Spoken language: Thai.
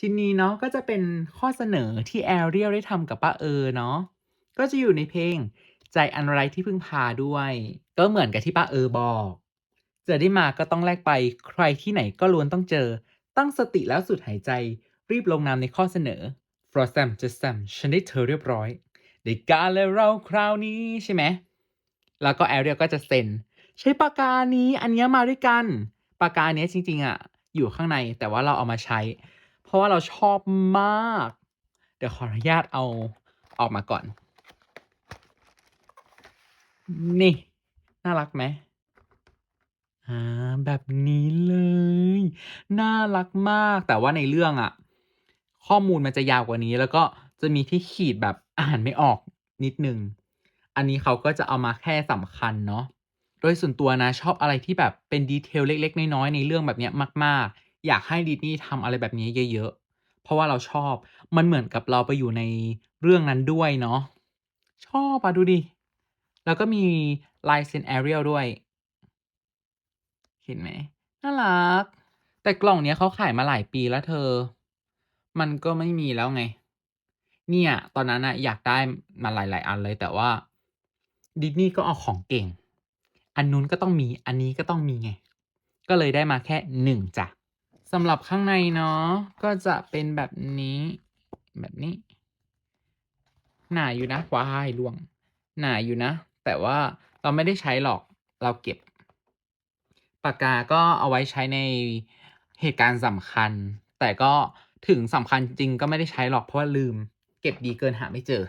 ทีนี้เนาะก็จะเป็นข้อเสนอที่แอเรียลได้ทำกับป้าเออเนาะก็จะอยู่ในเพลงใจอันไรที่พึ่งพาด้วย ก็เหมือนกับที่ป้าเออบอก เจอได้มาก็ต้องแลกไปใครที่ไหนก็ล้วนต้องเจอ ตั้งสติแล้วสุดหายใจ รีบลงนามในข้อเสนอ f r o s a m just Sam ฉันได้เธอเรียบร้อยได้การและเราคราวนี้ใช่ไหมแล้วก็แอเรียลก็จะเซ็นใช้ปากกานี้อันเนี้ยมาด้วยกัน ปากกาเนี้ยจริงๆอะอยู่ข้างในแต่ว่าเราเอามาใช้ เพราะว่าเราชอบมาก เดี๋ยวขออนุญาตเอาออกมาก่อน นี่ น่ารักไหมอ่าแบบนี้เลย น่ารักมากแต่ว่าในเรื่องอะข้อมูลมันจะยาวกว่านี้ แล้วก็จะมีที่ขีดแบบอ่านไม่ออกนิดนึง อันนี้เขาก็จะเอามาแค่สำคัญเนาะโดยส่วนตัวนะชอบอะไรที่แบบเป็นดีเทลเล็ก ๆ น้อยๆในเรื่องแบบเนี้ยมาก ๆ อยากให้ดิสนีย์ทำอะไรแบบนี้เยอะๆ เพราะว่าเราชอบมันเหมือนกับเราไปอยู่ในเรื่องนั้นด้วยเนาะชอบอะดูดิ แล้วก็มีลายเซนแอเรียลด้วย เห็นไหมน่ารัก แต่กล่องเนี้ยเขาขายมาหลายปีแล้วเธอ มันก็ไม่มีแล้วไง เนี่ย ตอนนั้นอะอยากได้มาหลาย ๆ อันเลยแต่ว่าดิสนีย์ก็เอาของเก่ง อันนู้นก็ต้องมี อันนี้ก็ต้องมีไง ก็เลยได้มาแค่หนึ่งจ้ะ สำหรับข้างในเนาะก็จะเป็นแบบนี้ แบบนี้ หนาอยู่นะว้ายล่วง หนาอยู่นะ แต่ว่าเราไม่ได้ใช้หรอกเราเก็บ ปากกาก็เอาไว้ใช้ในเหตุการณ์สำคัญ แต่ก็ถึงสำคัญจริงก็ไม่ได้ใช้หรอกเพราะว่าลืม เก็บดีเกินหาไม่เจอ